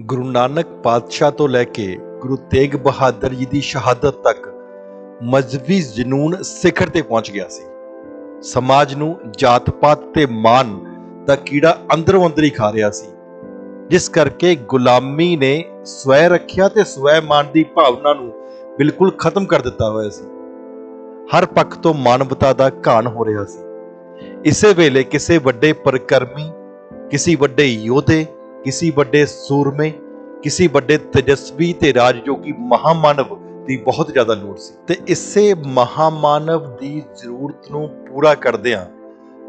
ਗੁਰੂ ਨਾਨਕ ਪਾਤਸ਼ਾਹ ਤੋਂ ਲੈ ਕੇ ਗੁਰੂ ਤੇਗ ਬਹਾਦਰ ਜੀ ਦੀ ਸ਼ਹਾਦਤ ਤੱਕ ਮਜ਼ਹਬੀ ਜਨੂਨ ਸਿਖਰ ਤੇ ਪਹੁੰਚ ਗਿਆ ਸੀ। ਸਮਾਜ ਨੂੰ ਜਾਤ-ਪਾਤ ਤੇ ਮਾਨ ਦਾ ਕੀੜਾ ਅੰਦਰੋਂ ਅੰਦਰ ਹੀ ਖਾ ਰਿਹਾ ਸੀ। ਜਿਸ ਕਰਕੇ ਗੁਲਾਮੀ ਨੇ ਸਵੈ ਰੱਖਿਆ ਤੇ ਸਵੈ ਮਾਨ ਦੀ ਭਾਵਨਾ ਨੂੰ ਬਿਲਕੁਲ ਖਤਮ ਕਰ ਦਿੱਤਾ ਹੋਇਆ ਸੀ। ਹਰ ਪੱਖ ਤੋਂ ਮਾਨਵਤਾ ਦਾ ਘਾਣ ਹੋ ਰਿਹਾ ਸੀ। ਇਸੇ ਵੇਲੇ ਕਿਸੇ ਵੱਡੇ ਪਰਕਰਮੀ, ਕਿਸੇ ਵੱਡੇ ਯੋਧੇ ਕਿਸੇ ਵੱਡੇ ਸੂਰਮੇ ਕਿਸੇ ਵੱਡੇ ਤੇਜਸਵੀ ਤੇ ਰਾਜਯੋਗੀ ਮਹਾਮਾਨਵ ਦੀ ਬਹੁਤ ਜ਼ਿਆਦਾ ਲੋੜ ਸੀ ਤੇ ਇਸੇ ਮਹਾਮਾਨਵ ਦੀ ਜ਼ਰੂਰਤ ਨੂੰ ਪੂਰਾ ਕਰਦਿਆਂ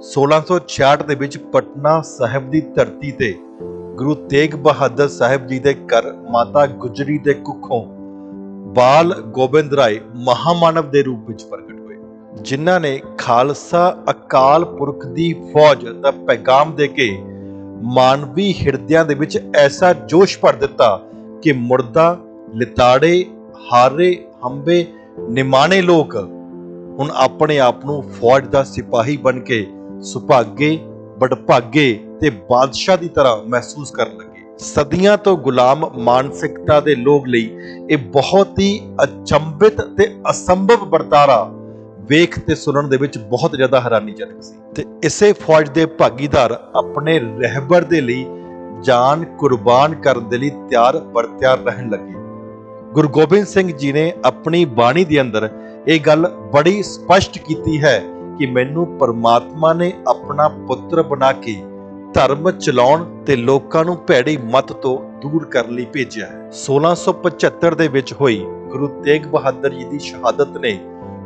1666 ਦੇ ਵਿੱਚ ਪਟਨਾ ਸਾਹਿਬ ਦੀ ਧਰਤੀ ਤੇ ਗੁਰੂ ਤੇਗ ਬਹਾਦਰ ਸਾਹਿਬ ਜੀ ਦੇ ਘਰ ਮਾਤਾ ਗੁਜਰੀ ਦੇ ਕੁੱਖੋਂ ਬਾਲ ਗੋਬਿੰਦ ਰਾਏ ਮਹਾਮਾਨਵ ਦੇ ਰੂਪ ਵਿੱਚ ਪ੍ਰਗਟ ਹੋਏ ਜਿਨ੍ਹਾਂ ਨੇ ਖਾਲਸਾ ਅਕਾਲ ਪੁਰਖ ਦੀ ਫੌਜ ਦਾ ਪੈਗਾਮ ਦੇ ਕੇ ਮਾਨਵੀ ਹਿਰਦਿਆਂ ਦੇ ਵਿੱਚ ਐਸਾ ਜੋਸ਼ ਭਰ ਦਿੱਤਾ ਕਿ ਮੁਰਦਾ, ਲਿਤਾੜੇ, ਹਾਰੇ, ਹੰਬੇ, ਨਿਮਾਣੇ ਲੋਕ ਹੁਣ ਆਪਣੇ ਆਪ ਨੂੰ ਫੌਜ ਦਾ ਸਿਪਾਹੀ ਬਣ ਕੇ ਸੁਭਾਗੇ, ਬੜਭਾਗੇ ਤੇ ਬਾਦਸ਼ਾਹ ਦੀ ਤਰ੍ਹਾਂ ਮਹਿਸੂਸ ਕਰਨ ਲੱਗੇ। ਸਦੀਆਂ ਤੋਂ ਗੁਲਾਮ ਮਾਨਸਿਕਤਾ ਦੇ ਲੋਕ ਲਈ ਇਹ ਬਹੁਤ ਹੀ ਅਚੰਭਿਤ ਤੇ ਅਸੰਭਵ ਵਰਤਾਰਾ ਵੇਖ ਤੇ ਸੁਣਨ ਦੇ ਵਿੱਚ ਬਹੁਤ ਜ਼ਿਆਦਾ ਹੈਰਾਨੀਜਨਕ ਸੀ। ਤੇ ਇਸੇ ਫੌਜ ਦੇ ਭਾਗੀਦਾਰ ਆਪਣੇ ਰਹਿਬਰ ਦੇ ਲਈ ਜਾਨ ਕੁਰਬਾਨ ਕਰਨ ਦੇ ਲਈ ਤਿਆਰ ਬਰਤਿਆਰ ਰਹਿਣ ਲੱਗੇ। ਗੁਰੂ ਗੋਬਿੰਦ ਸਿੰਘ ਜੀ ਨੇ ਆਪਣੀ ਬਾਣੀ ਦੇ ਅੰਦਰ ਇਹ ਗੱਲ ਬੜੀ ਸਪਸ਼ਟ ਕੀਤੀ ਹੈ ਕਿ ਮੈਨੂੰ ਪਰਮਾਤਮਾ ਨੇ ਆਪਣਾ ਪੁੱਤਰ ਬਣਾ ਕੇ ਧਰਮ ਚਲਾਉਣ ਤੇ ਲੋਕਾਂ ਨੂੰ ਭੈੜੀ ਮਤ ਤੋਂ ਦੂਰ ਕਰਨ ਲਈ ਭੇਜਿਆ ਹੈ। 1675 ਦੇ ਵਿੱਚ ਹੋਈ ਗੁਰੂ ਤੇਗ ਬਹਾਦਰ ਜੀ ਦੀ ਸ਼ਹਾਦਤ ਨੇ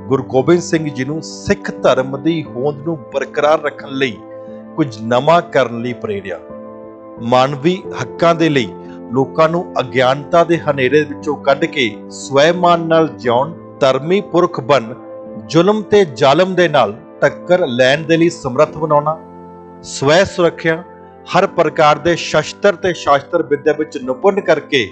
ਗੁਰੂ ਗੋਬਿੰਦ ਸਿੰਘ ਜੀ ਨੂੰ ਸਿੱਖ ਧਰਮ ਦੀ ਹੋਂਦ ਨੂੰ ਬਰਕਰਾਰ ਰੱਖਣ ਲਈ ਕੁਝ ਨਵਾਂ ਕਰਨ ਲਈ ਪ੍ਰੇਰਿਆ। ਮਾਨਵੀ ਹੱਕਾਂ ਦੇ ਲਈ ਲੋਕਾਂ ਨੂੰ ਅਗਿਆਨਤਾ ਦੇ ਹਨੇਰੇ ਵਿੱਚੋਂ ਕੱਢ ਕੇ ਸਵੈਮਾਨ ਨਾਲ ਜਿਉਣ, ਧਰਮੀ ਪੁਰਖ ਬਣ, ਜ਼ੁਲਮ ਤੇ ਜ਼ਾਲਮ ਦੇ ਨਾਲ ਟੱਕਰ ਲੈਣ ਦੇ ਲਈ ਸਮਰੱਥ ਬਣਾਉਣਾ, ਸਵੈ ਸੁਰੱਖਿਆ, ਹਰ ਪ੍ਰਕਾਰ ਦੇ ਸ਼ਸਤਰ ਤੇ ਸ਼ਾਸਤਰ ਵਿਦਿਆ ਵਿੱਚ ਨਿਪੁੰਨ ਕਰਕੇ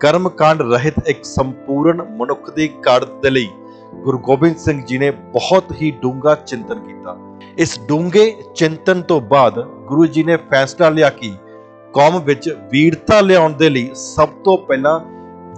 ਕਰਮਕਾਂਡ ਰਹਿਤ ਇੱਕ ਸੰਪੂਰਨ ਮਨੁੱਖ ਦੀ ਕਾਢ ਦੇ ਲਈ ਗੁਰੂ ਗੋਬਿੰਦ ਸਿੰਘ ਜੀ ਨੇ ਬਹੁਤ ਹੀ ਡੂੰਘਾ ਚਿੰਤਨ ਕੀਤਾ। ਇਸ ਡੂੰਘੇ ਚਿੰਤਨ ਤੋਂ ਬਾਅਦ ਗੁਰੂ ਜੀ ਨੇ ਫੈਸਲਾ ਲਿਆ ਕਿ ਕੌਮ ਵਿੱਚ ਵੀਰਤਾ ਲਿਆਉਣ ਦੇ ਲਈ ਸਭ ਤੋਂ ਪਹਿਲਾਂ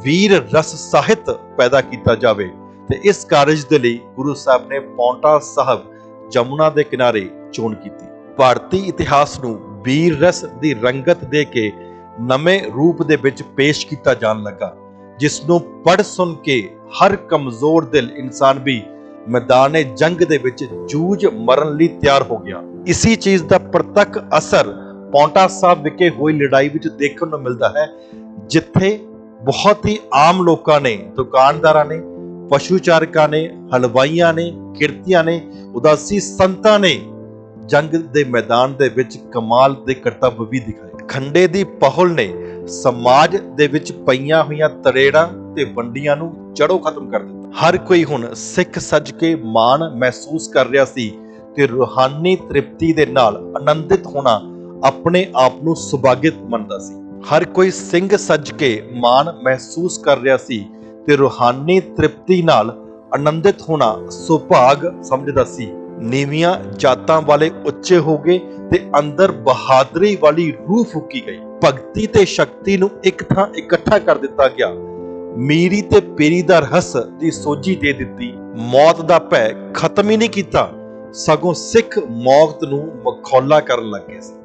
ਵੀਰ ਰਸ ਸਾਹਿਤ ਪੈਦਾ ਕੀਤਾ ਜਾਵੇ ਤੇ ਇਸ ਕਾਰਜ ਦੇ ਲਈ ਗੁਰੂ ਸਾਹਿਬ ਨੇ ਪੌਂਟਾ ਸਾਹਿਬ ਜਮੁਨਾ ਦੇ ਕਿਨਾਰੇ ਚੋਣ ਕੀਤੀ। ਭਾਰਤੀ ਇਤਿਹਾਸ ਨੂੰ ਵੀਰ ਰਸ ਦੀ ਰੰਗਤ ਦੇ ਕੇ ਨਵੇਂ ਰੂਪ ਦੇ ਵਿੱਚ ਪੇਸ਼ ਕੀਤਾ ਜਾਣ ਲੱਗਾ। ਜਿਸ ਨੂੰ ਪੜ ਸੁਣ ਕੇ ਹਰ ਕਮਜ਼ੋਰ ਦਿਲ ਇਨਸਾਨ ਵੀ ਮੈਦਾਨੇ ਜੰਗ ਦੇ ਵਿੱਚ ਜੂਝ ਮਰਨ ਲਈ ਤਿਆਰ ਹੋ ਗਿਆ। ਇਸੀ ਚੀਜ਼ ਦਾ ਪ੍ਰਤੱਖ ਅਸਰ ਪੌਂਟਾ ਸਾਹਿਬ ਵਿਖੇ ਹੋਈ ਲੜਾਈ ਵਿੱਚ ਦੇਖਣ ਨੂੰ ਮਿਲਦਾ ਹੈ, ਜਿੱਥੇ ਬਹੁਤ ਹੀ ਆਮ ਲੋਕਾਂ ਨੇ, ਦੁਕਾਨਦਾਰਾਂ ਨੇ, ਪਸ਼ੂ ਚਾਰਕਾਂ ਨੇ, ਹਲਵਾਈਆਂ ਨੇ, ਕਿਰਤੀਆਂ ਨੇ, ਉਦਾਸੀ ਸੰਤਾਂ ਨੇ ਜੰਗ ਦੇ ਮੈਦਾਨ ਦੇ ਵਿੱਚ ਕਮਾਲ ਦੇ ਕਰਤੱਵ ਵੀ ਦਿਖਾਏ। ਖੰਡੇ ਦੀ ਪਹੁਲ ਨੇ ਸਮਾਜ ਦੇ ਵਿੱਚ ਪਈਆਂ ਹੋਈਆਂ ਤਰੇੜਾਂ ਤੇ ਵੰਡੀਆਂ ਨੂੰ ਜੜੋਂ ਖਤਮ ਕਰ ਦਿੱਤਾ। ਹਰ ਕੋਈ ਹੁਣ ਸਿੱਖ ਸੱਜ ਕੇ ਮਾਣ ਮਹਿਸੂਸ ਕਰ ਰਿਹਾ ਸੀ ਤੇ ਰੂਹਾਨੀ ਤ੍ਰਿਪਤੀ ਦੇ ਨਾਲ ਆਨੰਦਿਤ ਹੋਣਾ ਆਪਣੇ ਆਪ ਨੂੰ ਸੁਭਾਗਿਤ ਮੰਨਦਾ ਸੀ। ਹਰ ਕੋਈ ਸਿੰਘ ਸੱਜ ਕੇ ਮਾਣ ਮਹਿਸੂਸ ਕਰ ਰਿਹਾ ਸੀ ਤੇ ਰੂਹਾਨੀ ਤ੍ਰਿਪਤੀ ਨਾਲ ਆਨੰਦਿਤ ਹੋਣਾ ਸੁਭਾਗ ਸਮਝਦਾ ਸੀ। ਨੀਵੀਆਂ ਜਾਤਾਂ ਵਾਲੇ ਉੱਚੇ ਹੋ ਗਏ ਤੇ ਅੰਦਰ ਬਹਾਦਰੀ ਵਾਲੀ ਰੂਹ ਫੂਕੀ ਗਈ। ਭਗਤੀ ਤੇ ਸ਼ਕਤੀ ਨੂੰ ਇੱਕ ਥਾਂ ਇਕੱਠਾ ਕਰ ਦਿੱਤਾ ਗਿਆ। ਮੀਰੀ ਤੇ ਪੀਰੀ ਦਾ ਰਹੱਸ ਦੀ ਸੋਝੀ ਦੇ ਦਿੱਤੀ। ਮੌਤ ਦਾ ਭੈ ਖਤਮ ਹੀ ਨਹੀਂ ਕੀਤਾ। ਸਗੋਂ ਸਿੱਖ ਮੌਤ ਨੂੰ ਮਖੌਲਾ ਕਰਨ ਲੱਗੇ ਸੀ।